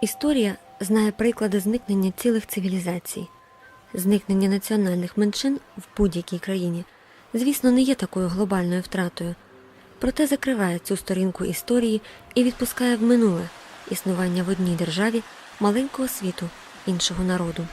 Історія знає приклади зникнення цілих цивілізацій. Зникнення національних меншин в будь-якій країні, звісно, не є такою глобальною втратою, проте закриває цю сторінку історії і відпускає в минуле існування в одній державі маленького світу іншого народу.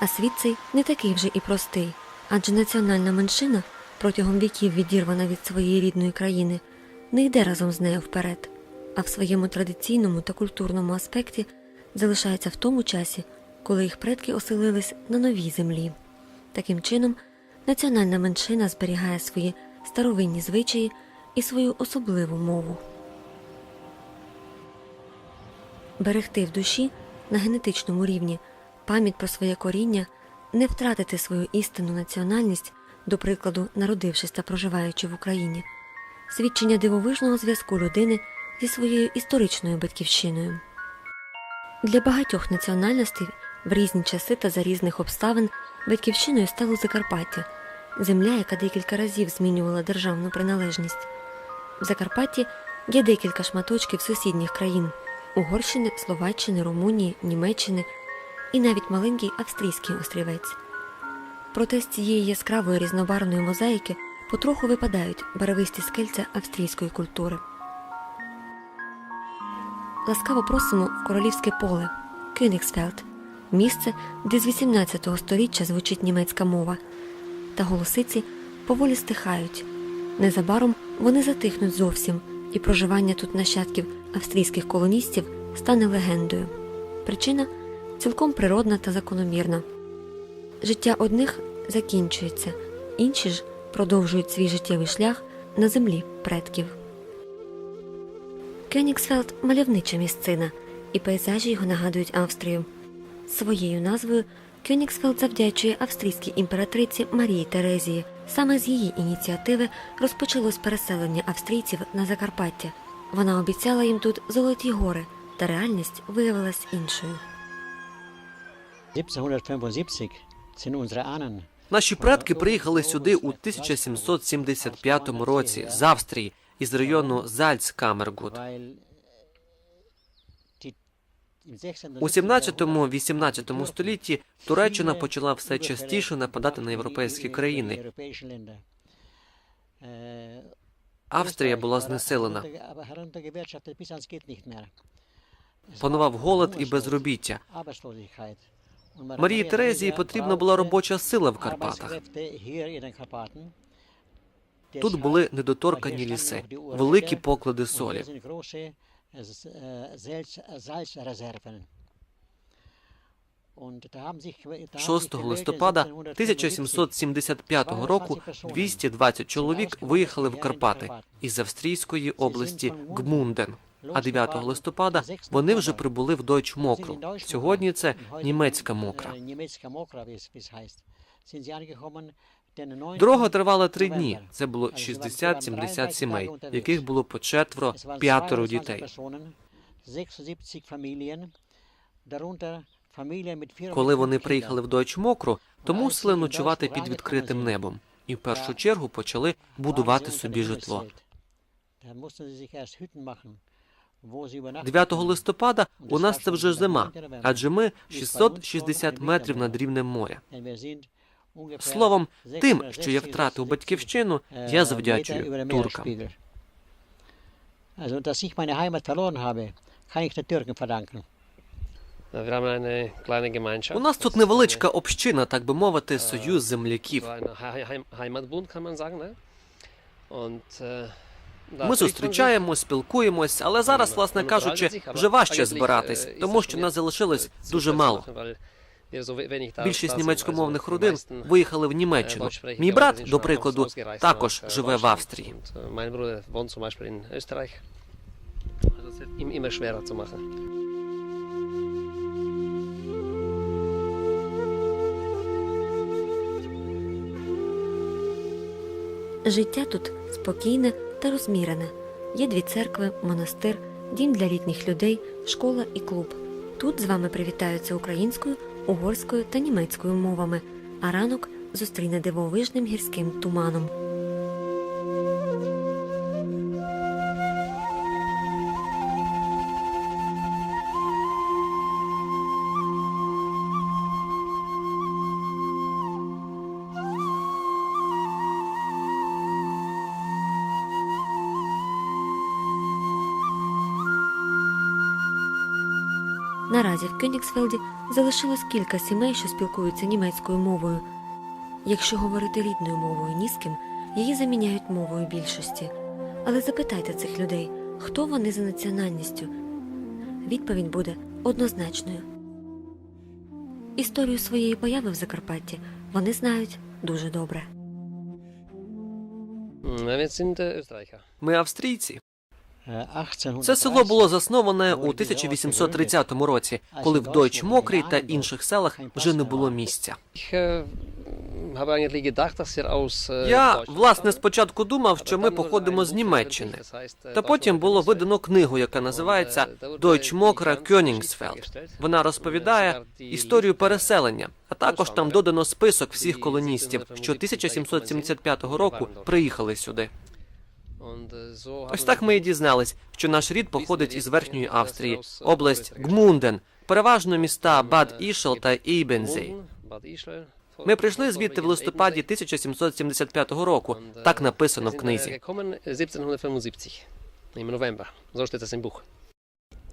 А світ цей не такий вже і простий, адже національна меншина, протягом віків відірвана від своєї рідної країни, не йде разом з нею вперед, а в своєму традиційному та культурному аспекті залишається в тому часі, коли їх предки оселились на новій землі. Таким чином, національна меншина зберігає свої старовинні звичаї і свою особливу мову. Берегти в душі на генетичному рівні пам'ять про своє коріння, не втратити свою істинну національність, до прикладу, народившись та проживаючи в Україні, свідчення дивовижного зв'язку людини зі своєю історичною батьківщиною. Для багатьох національностей в різні часи та за різних обставин батьківщиною стало Закарпаття, земля, яка декілька разів змінювала державну приналежність. В Закарпатті є декілька шматочків сусідніх країн Угорщини, Словаччини, Румунії, Німеччини і навіть маленький австрійський острівець. Проте з цієї яскравої різнобарвної мозаїки потроху випадають барвисті скельця австрійської культури. Ласкаво просимо в королівське поле Кюнігсфелд, місце, де з 18 століття звучить німецька мова, та голосиці поволі стихають. Незабаром вони затихнуть зовсім, і проживання тут нащадків австрійських колоністів стане легендою. Причина цілком природна та закономірна. Життя одних закінчується, інші ж продовжують свій життєвий шлях на землі предків. Кенігсфелд мальовнича місцина, і пейзажі його нагадують Австрію. Своєю назвою Кенігсфелд завдячує австрійській імператриці Марії Терезії. Саме з її ініціативи розпочалось переселення австрійців на Закарпаття. Вона обіцяла їм тут золоті гори, та реальність виявилась іншою. 1775 sind unsere Ahnen Наші предки приїхали сюди у 1775 році з Австрії із району Зальцкамергут. weil die im 16. У 17-18 столітті Туреччина почала все частіше нападати на європейські країни. Австрія була знеселена. Панував голод і безробіття. Марії Терезії потрібна була робоча сила в Карпатах. Тут були недоторкані ліси, великі поклади солі. 6 листопада 1775 року 220 чоловік виїхали в Карпати із австрійської області Гмунден. А 9 листопада вони вже прибули в Дойч Мокру. Сьогодні це німецька мокра. Дорога тривала три дні. Це було 60-70 сімей, яких було по четверо, п'ятеро дітей. Коли вони приїхали в Дойч Мокру, то мусили ночувати під відкритим небом і в першу чергу почали будувати собі житло. 9 листопада у нас це вже зима, адже ми 660 метрів над рівнем моря. Словом, тим, що я втратив батьківщину, я завдячую туркам. Also, dass ich meine Heimat verloren habe, kann ich den Türken verdanken. У нас тут невеличка община, так би мовити, союз земляків. Da Ми зустрічаємось, спілкуємось, але зараз, власне кажучи, вже важче збиратись, тому що нас залишилось дуже мало. Більшість німецькомовних родин виїхали в Німеччину. Мій брат, до прикладу, також äh, живе в Австрії. Immer schwerer zu machen. Життя тут спокійне та розмірене. Є дві церкви, монастир, дім для літніх людей, школа і клуб. Тут з вами привітаються українською, угорською та німецькою мовами, а ранок зустріне дивовижним гірським туманом. Наразі в Кенігсфелді залишилось кілька сімей, що спілкуються німецькою мовою. Якщо говорити рідною мовою ні з ким, її заміняють мовою більшості. Але запитайте цих людей, хто вони за національністю. Відповідь буде однозначною. Історію своєї появи в Закарпатті вони знають дуже добре. Ми австрійці. 1830 Це село було засноване у 1830 році, коли в Дойч Мокрій та інших селах вже не було місця. Я власне спочатку думав, що ми походимо з Німеччини. Та потім було видано книгу, яка називається Дойч Мокра Кьонігсфелд. Вона розповідає історію переселення, а також там додано список всіх колоністів, що 1775 року приїхали сюди. Ось так ми і дізнались, що наш рід походить із верхньої Австрії, область Гмунден, переважно міста Бад Ішел та Ібензей. Ми прийшли звідти в листопаді 1775 року. Так написано в книзі. Gekommen 1775 im November. So steht das im Buch.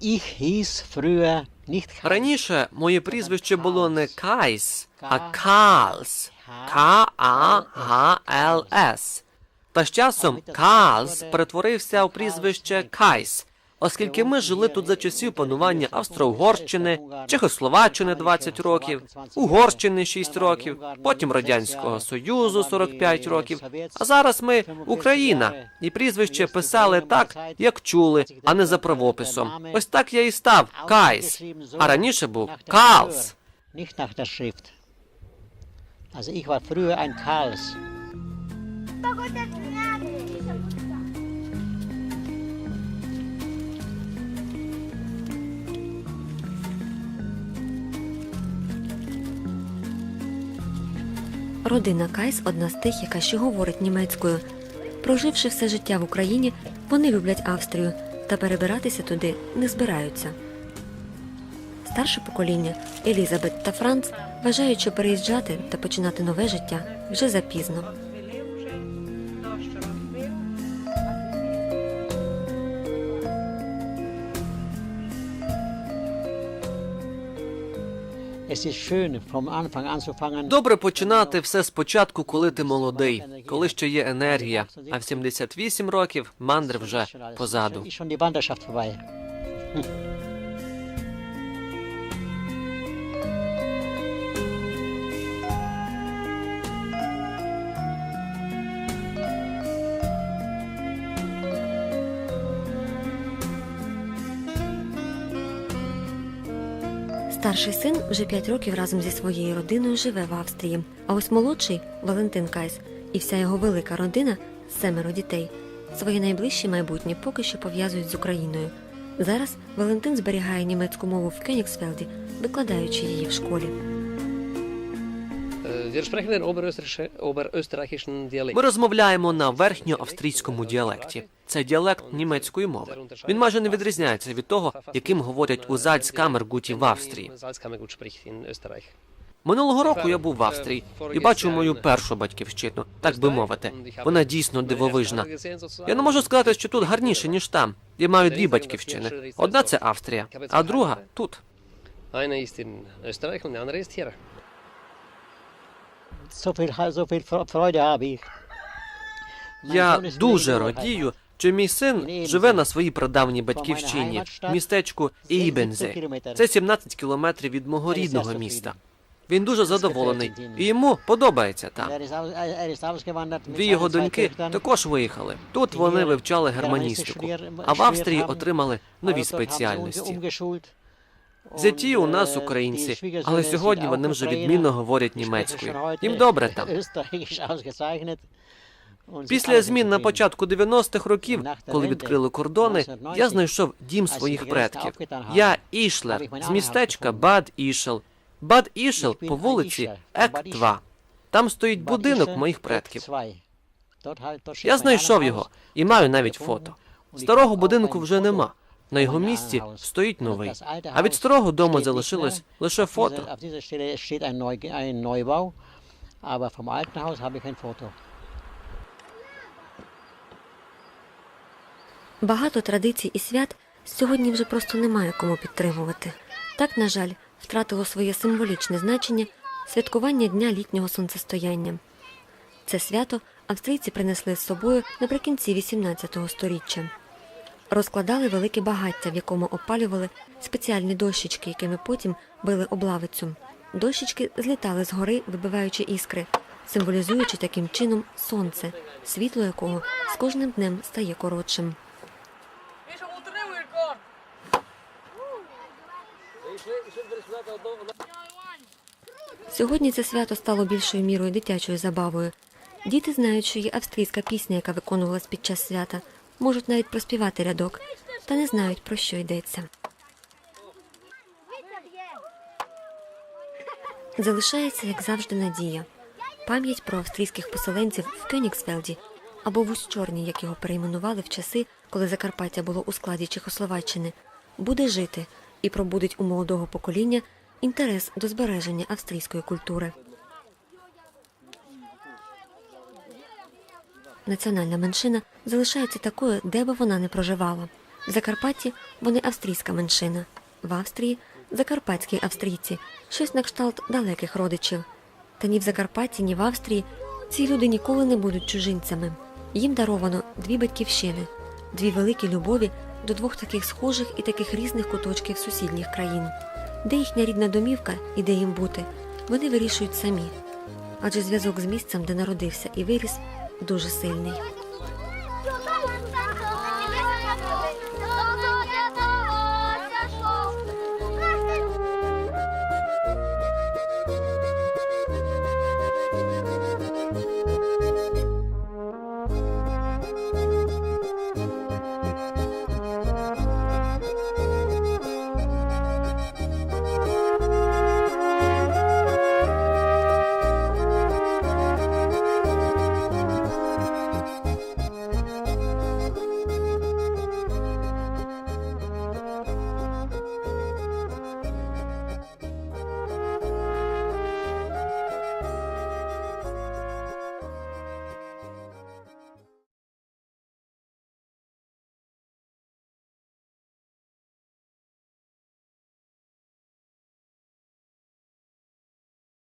Ich hieß früher nicht Karl. Раніше моє прізвище було не Кайс, а Карлс. К-А-Г-Л-С. Та з часом Карлс перетворився у прізвище Кайс, оскільки ми жили тут за часів панування Австро-Угорщини, Чехословаччини 20 років, Угорщини 6 років, потім Радянського Союзу 45 років. А зараз ми Україна, і прізвище писали так, як чули, а не за правописом. Ось так я і став Кайс. А раніше був Карлс. Nicht nach der Schrift. Also ich war früher ein Karls. Родина Кайс одна з тих, яка ще говорить німецькою. Проживши все життя в Україні, вони люблять Австрію та перебиратися туди не збираються. Старше покоління Елізабет та Франц вважають, що переїжджати та починати нове життя вже запізно. Добре починати все спочатку, коли ти молодий, коли ще є енергія. А в 78 років мандр вже позаду. Старший син вже 5 років разом зі своєю родиною живе в Австрії. А ось молодший Валентин Кайс і вся його велика родина семеро дітей. Своє найближче майбутнє поки що пов'язують з Україною. Зараз Валентин зберігає німецьку мову в Кенігсфелді, викладаючи її в школі. Dialekt. Ми розмовляємо на верхньоавстрійському діалекті. Це діалект німецької мови. Він майже не відрізняється від того, яким говорять у Зальцкамергуті в Австрії. Минулого року я був в Австрії і бачу мою першу батьківщину, так би мовити. Вона дійсно дивовижна. Я не можу сказати, що тут гарніше, ніж там. Я маю дві батьківщини. Одна це Австрія, а друга тут. Я дуже радію, що мій син живе на своїй прадавній батьківщині, містечку Ібензе. Це 17 кілометрів від мого рідного міста. Він дуже задоволений, і йому подобається там. Er er Дві його доньки також виїхали. Тут вони вивчали германістику, а в Австрії отримали нові спеціальності. Зяті у нас äh, українці, але сьогодні вони вже відмінно говорять німецькою. Їм добре там. Після змін на початку 90-х років, коли відкрили кордони, я знайшов дім своїх предків. Я Ішлер з містечка Бад Ішел. Бад Ішел по вулиці Ек 2. Там стоїть будинок моїх предків. 2. Dort halt- dort steht Я знайшов його і маю навіть фото. Старого будинку вже нема. На його місці стоїть новий. А від старого дому залишилось лише фото. Багато традицій і свят сьогодні вже просто немає кому підтримувати. Так, на жаль, втратило своє символічне значення святкування Дня літнього сонцестояння. Це свято австрійці принесли з собою наприкінці XVIII століття. Розкладали велике багаття, в якому опалювали спеціальні дощечки, якими потім били облавицю. Дощечки злітали з гори, вибиваючи іскри, символізуючи таким чином сонце, світло якого з кожним днем стає коротшим. Сьогодні це свято стало більшою мірою дитячою забавою. Діти знають, що є австрійська пісня, яка виконувалась під час свята, можуть навіть проспівати рядок, та не знають, про що йдеться. Залишається, як завжди, надія. Пам'ять про австрійських поселенців в Кенігсфелді або в Ущорні, як його перейменували в часи, коли Закарпаття було у складі Чехословаччини, буде жити і пробудить у молодого покоління інтерес до збереження австрійської культури. Національна меншина залишається такою, де би вона не проживала. В Закарпатті вони австрійська меншина, в Австрії закарпатські австрійці, щось на кшталт далеких родичів. Та ні в Закарпатті, ні в Австрії ці люди ніколи не будуть чужинцями. Їм даровано дві батьківщини, дві великі любові до двох таких схожих і таких різних куточків сусідніх країн. Де їхня рідна домівка і де їм бути, вони вирішують самі. Адже зв'язок з місцем, де народився і виріс, дуже сильний.